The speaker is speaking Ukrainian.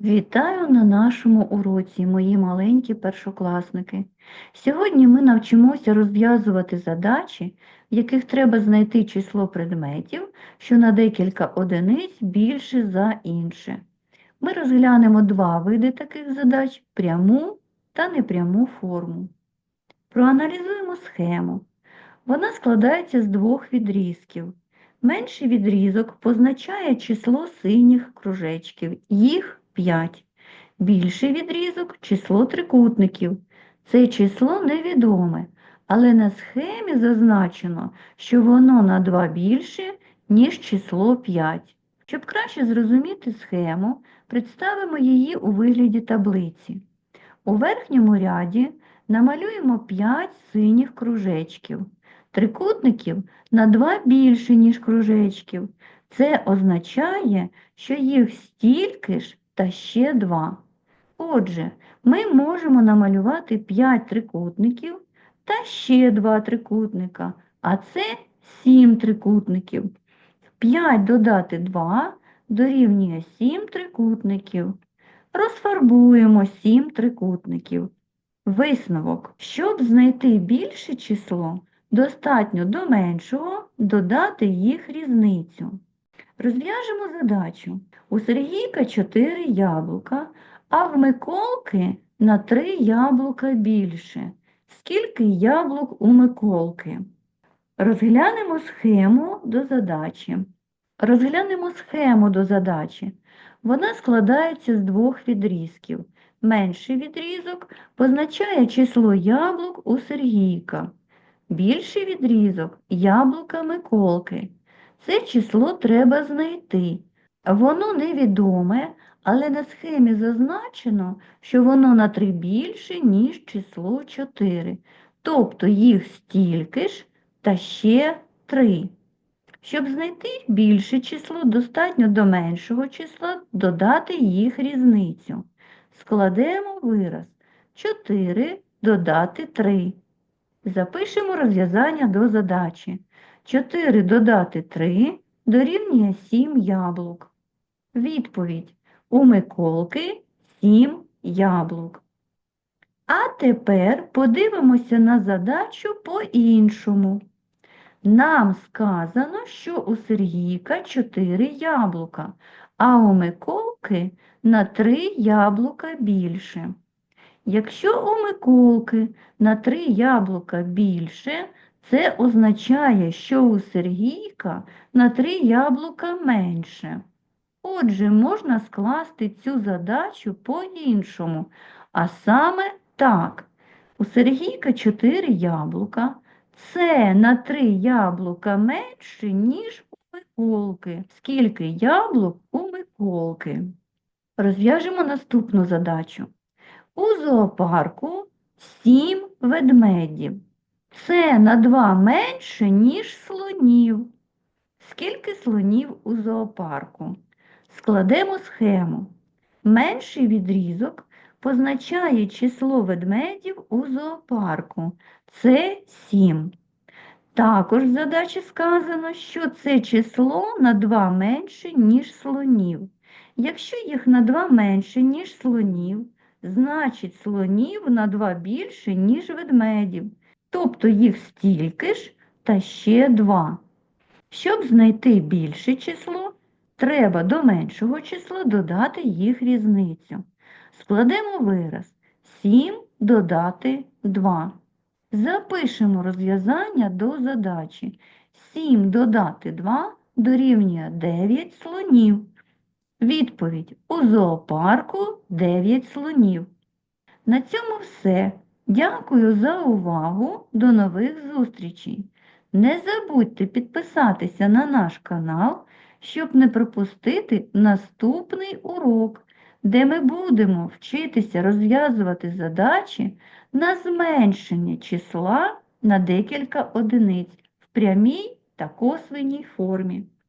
Вітаю на нашому уроці, мої маленькі першокласники. Сьогодні ми навчимося розв'язувати задачі, в яких треба знайти число предметів, що на декілька одиниць більше за інше. Ми розглянемо два види таких задач пряму та непряму форму. Проаналізуємо схему. Вона складається з двох відрізків. Менший відрізок позначає число синіх кружечків, їх 5. Більший відрізок число трикутників. Це число невідоме, але на схемі зазначено, що воно на 2 більше, ніж число 5. Щоб краще зрозуміти схему, представимо її у вигляді таблиці. У верхньому ряді намалюємо 5 синіх кружечків. Трикутників на 2 більше, ніж кружечків. Це означає, що їх стільки ж та ще 2. Отже, ми можемо намалювати 5 трикутників та ще 2 трикутника, а це 7 трикутників. 5 додати 2 дорівнює 7 трикутників. Розфарбуємо 7 трикутників. Висновок. Щоб знайти більше число, достатньо до меншого додати їх різницю. Розв'яжемо задачу. У Сергійка 4 яблука, а в Миколки на 3 яблука більше. Скільки яблук у Миколки? Розглянемо схему до задачі. Розглянемо схему до задачі. Вона складається з двох відрізків. Менший відрізок позначає число яблук у Сергійка. Більший відрізок яблука Миколки. Це число треба знайти. Воно невідоме, але на схемі зазначено, що воно на 3 більше, ніж число 4. Тобто їх стільки ж та ще 3. Щоб знайти більше число, достатньо до меншого числа додати їх різницю. Складемо вираз 4 додати 3. Запишемо розв'язання до задачі. 4 додати 3 дорівнює 7 яблук. Відповідь. У Миколки 7 яблук. А тепер подивимося на задачу по-іншому. Нам сказано, що у Сергійка 4 яблука, а у Миколки на 3 яблука більше. Якщо у Миколки на 3 яблука більше, це означає, що у Сергійка на 3 яблука менше. Отже, можна скласти цю задачу по-іншому, а саме так. У Сергійка 4 яблука. Це на 3 яблука менше, ніж у Миколки. Скільки яблук у Миколки? Розв'яжемо наступну задачу. У зоопарку 7 ведмедів. Це на 2 менше, ніж слонів. Скільки слонів у зоопарку? Складемо схему. Менший відрізок позначає число ведмедів у зоопарку. Це 7. Також в задачі сказано, що це число на 2 менше, ніж слонів. Якщо їх на 2 менше, ніж слонів, значить слонів на 2 більше, ніж ведмедів. Тобто їх стільки ж та ще 2. Щоб знайти більше число, треба до меншого числа додати їх різницю. Складемо вираз 7 додати 2. Запишемо розв'язання до задачі. 7 додати 2 дорівнює 9 слонів. Відповідь у зоопарку 9 слонів. На цьому все. Дякую за увагу. До нових зустрічей. Не забудьте підписатися на наш канал, щоб не пропустити наступний урок, де ми будемо вчитися розв'язувати задачі на зменшення числа на декілька одиниць в прямій та косвенній формі.